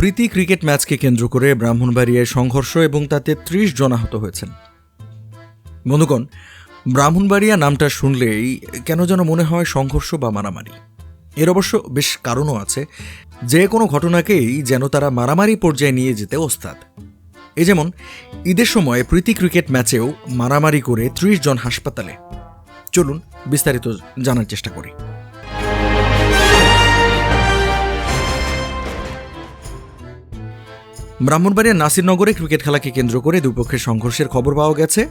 প্রীতি cricket ম্যাচকে কেন্দ্র করে ব্রাহ্মণবাড়িয়ায় সংঘর্ষ এবং তাতে ত্রিশ জন আহত হয়েছেন। বন্ধুগণ, ব্রাহ্মণবাড়িয়া নামটা শুনলেই কেন যেন মনে হয় সংঘর্ষ বা মারামারি। এর অবশ্য বেশ কারণও আছে। যে কোনো ঘটনাকেই যেন তারা মারামারি পর্যায়ে নিয়ে যেতে ওস্তাদ। এ যেমন, ঈদের সময় প্রীতি ক্রিকেট ম্যাচেও মারামারি করে ত্রিশ জন হাসপাতালে। চলুন বিস্তারিত জানার চেষ্টা করি। ব্রাহ্মণবাড়িয়ার নাসিরনগরে ক্রিকেট খেলাকে কেন্দ্র করে দুপক্ষের সংঘর্ষের খবর পাওয়া গেছে।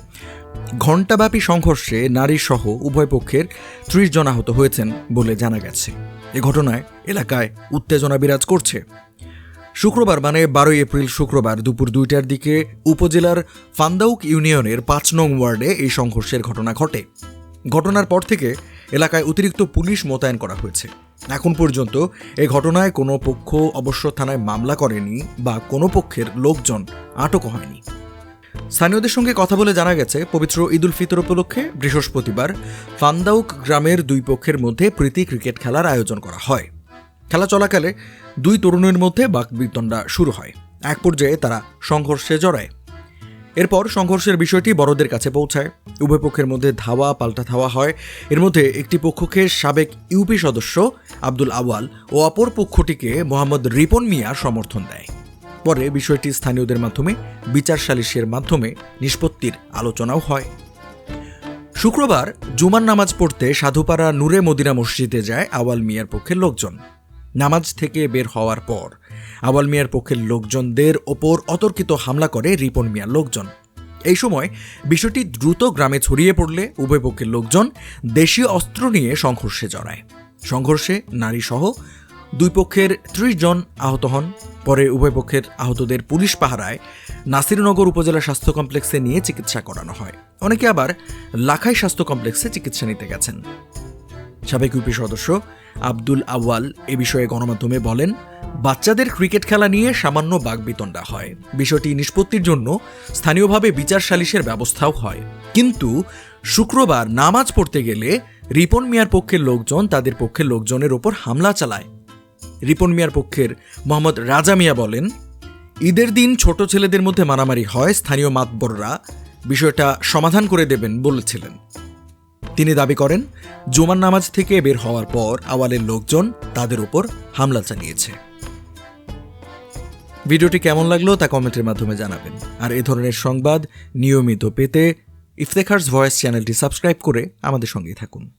ঘণ্টাব্যাপী সংঘর্ষে নারী সহ উভয় পক্ষের ত্রিশ জন আহত হয়েছেন বলে জানা গেছে। এ ঘটনায় এলাকায় উত্তেজনা বিরাজ করছে। শুক্রবার মানে বারোই এপ্রিল শুক্রবার দুপুর দুইটার দিকে উপজেলার ফান্দাউক ইউনিয়নের পাঁচ নং ওয়ার্ডে এই সংঘর্ষের ঘটনা ঘটে। ঘটনার পর থেকে এলাকায় অতিরিক্ত পুলিশ মোতায়েন করা হয়েছে। এখন পর্যন্ত এই ঘটনায় কোনো পক্ষ অবশ্য থানায় মামলা করেনি বা কোনো পক্ষের লোকজন আটক হয়নি। স্থানীয়দের সঙ্গে কথা বলে জানা গেছে, পবিত্র ঈদুল ফিতর উপলক্ষে বৃহস্পতিবার ফান্দাউক গ্রামের দুই পক্ষের মধ্যে প্রীতি ক্রিকেট খেলার আয়োজন করা হয়। খেলা চলাকালে দুই তরুণের মধ্যে বাকবিতণ্ডা শুরু হয়। এক পর্যায়ে তারা সংঘর্ষে জড়ায়। এরপর সংঘর্ষের বিষয়টি বড়দের কাছে পৌঁছায়। উভয় পক্ষের মধ্যে ধাওয়া, পাল্টা ধাওয়া হয়। এর মধ্যে একটি পক্ষকে সাবেক ইউপি সদস্য আব্দুল আওয়াল ও অপর পক্ষটিকে মোহাম্মদ রিপন মিয়া সমর্থন দেয়। পরে বিষয়টি স্থানীয়দের মাধ্যমে, বিচার সালিশের মাধ্যমে নিষ্পত্তির আলোচনাও হয়। শুক্রবার জুমার নামাজ পড়তে সাধুপাড়া নূরে মদিনা মসজিদে যায় আওয়াল মিয়ার পক্ষের লোকজন। নামাজ থেকে বের হওয়ার পর আওয়াল মিয়ার পক্ষের লোকজনদের ওপর অতর্কিত হামলা করে রিপন মিয়ার লোকজন। এই সময় বিষয়টি দ্রুত গ্রামে ছড়িয়ে পড়লে উভয় পক্ষের লোকজন দেশীয় অস্ত্র নিয়ে সংঘর্ষে জড়ায়। সংঘর্ষে নারী সহ দুই পক্ষের ত্রিশ জন আহত হন। পরে উভয় পক্ষের আহতদের পুলিশ পাহারায় নাসিরনগর উপজেলা স্বাস্থ্য কমপ্লেক্সে নিয়ে চিকিৎসা করানো হয়। অনেকে আবার লাখাই স্বাস্থ্য কমপ্লেক্সে চিকিৎসা নিতে গেছেন। সাবেক ইউপি সদস্য আব্দুল আওয়াল এ বিষয়ে গণমাধ্যমে বলেন, বাচ্চাদের ক্রিকেট খেলা নিয়ে সামান্য বাগবিতণ্ডা হয়। বিষয়টি নিষ্পত্তির জন্য স্থানীয়ভাবে বিচার সালিশের ব্যবস্থাও হয়। কিন্তু শুক্রবার নামাজ পড়তে গেলে রিপন মিয়ার পক্ষের লোকজন তাদের পক্ষের লোকজনের ওপর হামলা চালায়। রিপন মিয়ার পক্ষের মোহাম্মদ রাজা মিয়া বলেন, ঈদের দিন ছোট ছেলেদের মধ্যে মারামারি হয়, স্থানীয় মাতবররা বিষয়টা সমাধান করে দেবেন বলেছিলেন। তিনি দাবি করেন, জুমার নামাজ থেকে বের হওয়ার পর আওয়ালের লোকজন তাদের উপর হামলা চালিয়েছে। ভিডিওটি কেমন লাগল তা কমেন্টের মাধ্যমে জানাবেন। আর এ ধরনের সংবাদ নিয়মিত পেতে ইফতেখার্স ভয়েস চ্যানেলটি সাবস্ক্রাইব করে আমাদের সঙ্গে থাকুন।